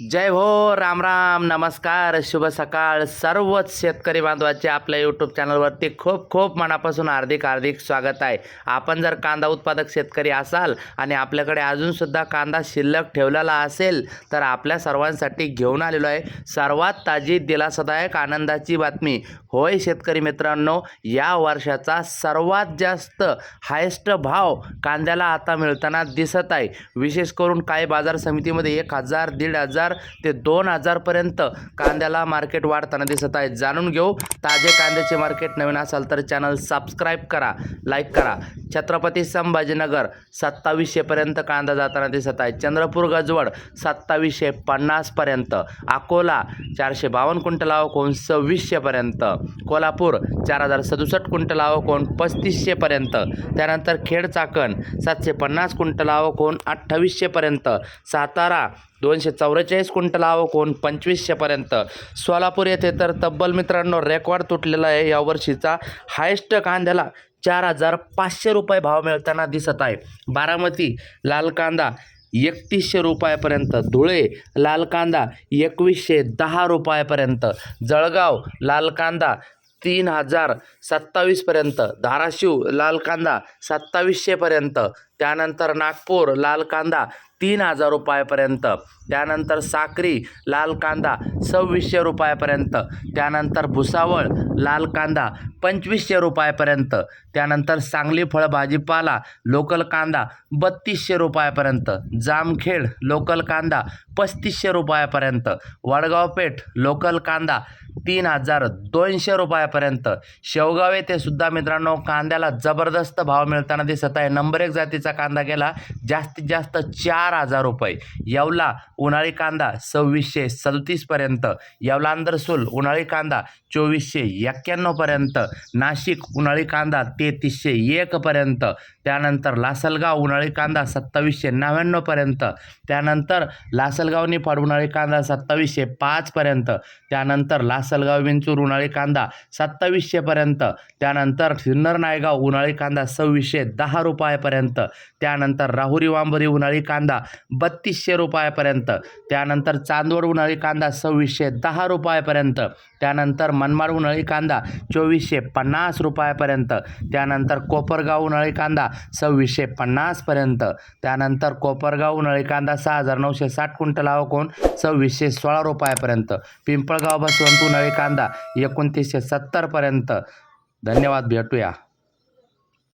जय हो राम राम नमस्कार शुभ सकाळ. सर्वच शेतकरी बांधवाचे आपल्या यूट्यूब चॅनलवरती खूप खूप मनापासून हार्दिक हार्दिक स्वागत आहे. आपण जर कांदा उत्पादक शेतकरी असाल आणि आपल्याकडे अजूनसुद्धा कांदा शिल्लक ठेवलेला असेल तर आपल्या सर्वांसाठी घेऊन आलेलो आहे सर्वात ताजी दिलासादायक आनंदाची बातमी. होय शेतकरी मित्रांनो या वर्षाचा सर्वात जास्त हायेस्ट भाव कांद्याला आता मिळताना दिसत आहे. विशेष करून काही बाजार समितीमध्ये एक हजार दीड हजार ते दोन हजारपर्यंत कांद्याला मार्केट वाढताना दिसत आहे. जाणून घेऊ ताजे कांद्याचे मार्केट नवीन असाल तर चॅनल सबस्क्राईब करा लाईक करा. छत्रपती संभाजीनगर सत्तावीसशेपर्यंत कांदा जाताना दिसत आहे. चंद्रपूर गजवड सत्तावीसशे पन्नासपर्यंत अकोला चारशे बावन्न क्विंटल आवकोण सव्वीसशेपर्यंत कोल्हापूर चार हजार सदुसष्ट क्विंटल आवकोन पस्तीसशेपर्यंत त्यानंतर खेड चाकण सातशे पन्नास क्विंटल आवकोन अठ्ठावीसशेपर्यंत सातारा दोनशे चौवेचाळीस क्विंटल आवकोन पंचवीसशेपर्यंत सोलापूर येथे तर तब्बल मित्रांनो रेकॉर्ड तुटलेला आहे. यावर्षीचा हायेस्ट कांद्याला चार हजार पाचशे रुपये भाव मिळताना दिसत आहे. बारामती लाल कांदा एकतीसशे रुपयापर्यंत धुळे लाल कांदा एकवीसशे दहा रुपयापर्यंत जळगाव लाल कांदा तीन हजार सत्तावीसपर्यंत धाराशिव लाल कांदा सत्तावीसशेपर्यंत त्यानंतर नागपूर लाल कांदा तीन हजार रुपयापर्यंत. त्यानंतर साक्री लाल कांदा सव्वीसशे रुपयापर्यंत. त्यानंतर भुसावळ लाल कांदा पंचवीसशे रुपयापर्यंत. त्यानंतर सांगली फळ भाजीपाला लोकल कांदा बत्तीसशे रुपयापर्यंत. जामखेड लोकल कांदा पस्तीसशे रुपयापर्यंत. वडगाव पेठ लोकल कांदा तीन हजार दोनशे रुपयापर्यंत. शेवगाव येथे सुद्धा मित्रांनो कांद्याला जबरदस्त भाव मिळताना दिसत आहे. नंबर एक जातीचा कांदा गेला जास्तीत जास्त चार हजार रुपये. येवला उन्हाळी कांदा सव्वीसशे सदतीसपर्यंत येवला अंदरसूल उन्हाळी कांदा चोवीसशे एक्क्याण्णवपर्यंत नाशिक उन्हाळी कांदा तेहतीसशे एकपर्यंत त्यानंतर लासलगाव उन्हाळी कांदा सत्तावीसशे नव्याण्णवपर्यंत त्यानंतर लासलगाव निफाड उन्हाळी कांदा सत्तावीसशे पाचपर्यंत त्यानंतर लासलगाव विंचूर उन्हाळी कांदा सत्तावीसशेपर्यंत त्यानंतर सिन्नर नायगाव उन्हाळी कांदा सव्वीसशे दहा रुपयापर्यंत त्यानंतर राहुरी वांबरी उन्हाळी कांदा बत्तीसशे रुपयापर्यंत. त्यानंतर चांदवड उन्हाळी कांदा सव्वीसशे दहा रुपयापर्यंत. त्यानंतर मनमाड उन्हाळी कांदा चोवीसशे पन्नास रुपयापर्यंत. त्यानंतर कोपरगाव उन्हाळी कांदा सव्वीसशे पन्नासपर्यंत. त्यानंतर कोपरगाव उन्हाळी कांदा सहा हजार नऊशे साठ क्विंटल आवकून सव्वीसशे सोळा रुपयापर्यंत. पिंपळगाव बसवंत उन्हाळी कांदा एकोणतीसशे सत्तरपर्यंत. धन्यवाद भेटूया.